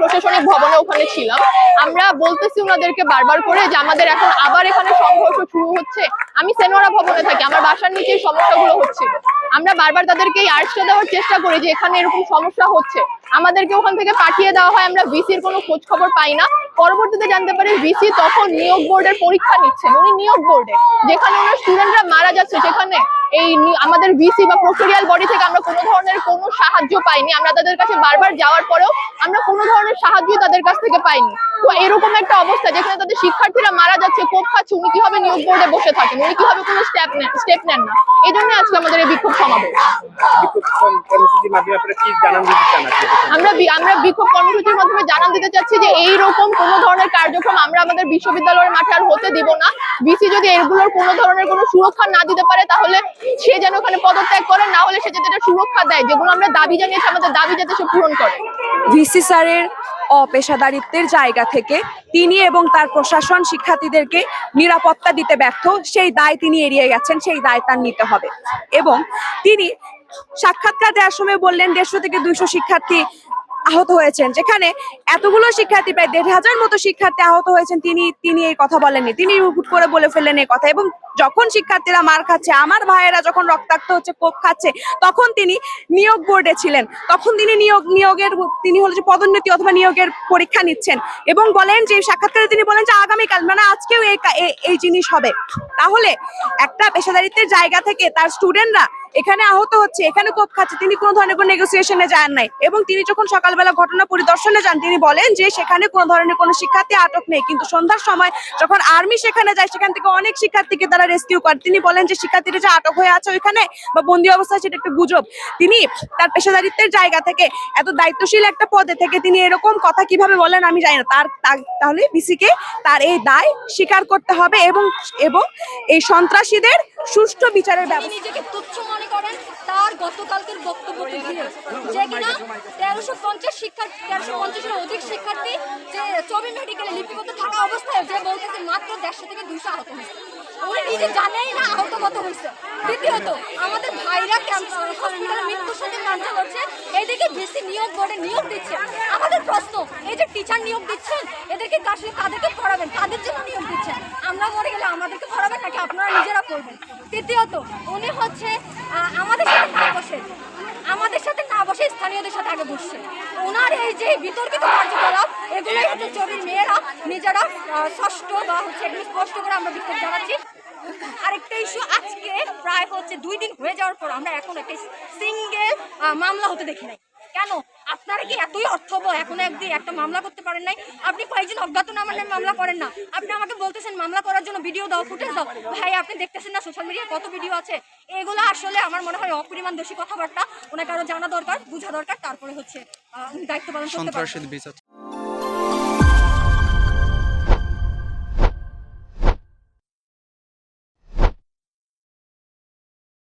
প্রশাসনিক ভবনে ওখানে ছিলাম। আমরা বলতেছি ওনাদেরকে বারবার করে যে আমাদের এখন আবার এখানে সংঘর্ষ শুরু হচ্ছে। আমি সেনোরা ভবনে থাকি, আমার বাসার নিচে সমস্যাগুলো হচ্ছিল আমরা বারবার তাদেরকে এই আর্টসটা দেওয়ার চেষ্টা করি যে এখানে এরকম সমস্যা হচ্ছে। আমাদেরকে ওখান থেকে পাঠিয়ে দেওয়া হয়, আমরা ভিসির কোনো খোঁজ খবর পাই না। পরবর্তীতে জানতে পারি ভিসি তখন নিয়োগ বোর্ডের পরীক্ষা নিচ্ছেন। উনি নিয়োগ বোর্ডে, যেখানে ওনার স্টুডেন্টরা মারা যাচ্ছে সেখানে। এই আমাদের ভিসি বা প্রক্টোরিয়াল বডি থেকে আমরা কোনো ধরনের কোনো সাহায্য পাইনি। আমরা তাদের কাছে বারবার যাওয়ার পরেও আমরা কোনো ধরনের সাহায্য তাদের কাছ থেকে পাইনি। তো এরকম একটা অবস্থা যেখানে তাদের শিক্ষার্থীরা মারা যাচ্ছে কোপ খাচ্ছে উনি কীভাবে নিয়োগ বোর্ডে বসে থাকেন? উনি কীভাবে কোনো স্টেপ নেন স্টেপ নেন না? এই জন্য আজকে আমাদের এই বিক্ষোভ সমাবেশ? আমরা বি- আমরা বিক্ষোভ কর্মসূচির মাধ্যমে জানান দিতে চাচ্ছি যে এই রকম কোনো ধরনের কার্যক্রম আমরা আমাদের বিশ্ববিদ্যালয়ের মাঠে আর হতে দিব না। বিসি যদি এগুলোর কোনো ধরনের কোনো সুরক্ষা না দিতে পারে তাহলে সে যেন ওখানে পদত্যাগ করে না হলে সে যাতে সুরক্ষা দেয় যেগুলো আমরা দাবি জানিয়েছি আমাদের দাবি যাতে সে পূরণ করে। ভিসি স্যারের অপেশাদারিত্বের জায়গা থেকে তিনি এবং তার প্রশাসন শিক্ষার্থীদেরকে নিরাপত্তা দিতে ব্যর্থ, সেই দায় তিনি এড়িয়ে গেছেন, সেই দায় তার নিতে হবে। এবং তিনি সাক্ষাৎকার দেওয়ার সময় বললেন দেড়শো থেকে দুইশো শিক্ষার্থী আহত হয়েছেন, যেখানে এতগুলো শিক্ষার্থী, প্রায় দেড় হাজার মতো শিক্ষার্থী আহত হয়েছেন, তিনি তিনি এই কথা বলেননি। তিনি হুট করে বলে ফেললেন এই কথা এবং যখন শিক্ষার্থীরা মার খাচ্ছে, আমার ভাইয়েরা যখন রক্তাক্ত হচ্ছে, কোপ খাচ্ছে, তখন তিনি নিয়োগ বোর্ডে ছিলেন। তখন তিনি নিয়োগ, নিয়োগের, তিনি হলো যে পদোন্নতি অথবা নিয়োগের পরীক্ষা নিচ্ছেন এবং বলেন যে, সাক্ষাৎকারে তিনি বলেন যে, আগামীকাল মানে আজকেও এই- এই জিনিস হবে। তাহলে একটা পেশাদারিত্বের জায়গা থেকে তার স্টুডেন্টরা এখানে আহত হচ্ছে, এখানে কোপ খাচ্ছে, তিনি কোনো ধরনের কোনো নেগোসিয়েশনে যান নাই। এবং তিনি যখন সকালবেলা ঘটনা পরিদর্শনে যান, তিনি বলেন যে সেখানে কোনো ধরনের কোনো শিক্ষার্থী আটক নেই। কিন্তু সন্ধ্যার সময় যখন আর্মি সেখানে যায়, সেখান থেকে অনেক শিক্ষার্থীকে তারা রেস্কিউ করে। তিনি বলেন যে শিক্ষার্থীরা যে আটক হয়ে আছে ওইখানে বা বন্দি অবস্থায় সেটা একটা গুজব। তিনি তার পেশাদারিত্বের জায়গা থেকে এত দায়িত্বশীল একটা পদে থেকে তিনি এরকম কথা কীভাবে বলেন আমি জানি না। তার তাহলে বিসিকে তার এই দায় স্বীকার করতে হবে এবং এবং এই সন্ত্রাসীদের সুষ্ঠু বিচারের ব্যবস্থা। নিজেকে তুচ্ছ মনে করেন তার গতকালকের বক্তব্যকে ঘিরে যে কিনা তেরোশো পঞ্চাশ শিক্ষার্থী তেরোশো পঞ্চাশের অধিক শিক্ষার্থী যে চবি মেডিকেলে লিপিবদ্ধ থাকা অবস্থায় যে বলতেছে মাত্র দেড়শো থেকে দুইশো আহত হয়েছে। উনি নিজে জানেই না আহত কত হয়েছে। দ্বিতীয়ত আমাদের ভাইরা ক্যান্সার হসপিটালে মৃত্যুর সাথে কাঞ্চা করছে। এদিকে বেশি নিয়োগ বোর্ডে নিয়োগ দিচ্ছে। আমাদের প্রশ্ন এই যে টিচার নিয়োগ দিচ্ছেন এদেরকে আসলে তাদেরকে পড়াবেন? তাদের জন্য নিয়োগ দিচ্ছেন। আমরা মরে গেলে আমাদেরকে পড়াবেন নাকি আপনারা নিজেরা করবেন। তৃতীয়ত, উনি হচ্ছে আমাদের সাথে না বসে, আমাদের সাথে না বসে স্থানীয়দের সাথে আগে বসছে। ওনার এই যে বিতর্কিত কার্যকলাপ, এগুলোই হচ্ছে চোরের মেয়েরা, নিজেরা ষষ্ঠ বা হচ্ছে এগুলো স্পষ্ট করে আমরা বিক্ষোভ জানাচ্ছি। আরেকটা ইস্যু আজকে প্রায় হচ্ছে দুই দিন হয়ে যাওয়ার পর আমরা এখন একটা সিঙ্গেল মামলা হতে দেখি নাই। কেন? আপনারা কি এতই অর্থব এখন একদিন একটা মামলা করতে পারেন নাই? আপনি কয়েকজন অজ্ঞাত নামার নামে মামলা করেন না। আপনি আমাকে বলতেছেন মামলা করার জন্য ভিডিও দাও ফুটেজ দাও। ভাই আপনি দেখতেছেন না সোশ্যাল মিডিয়ায় কত ভিডিও আছে? এগুলো আসলে আমার মনে হয় অপরিমাণ দোষী কথাবার্তা। ওনাকে আরও জানা দরকার বোঝা দরকার তারপরে হচ্ছে দায়িত্ব পালন করতে পারবেন।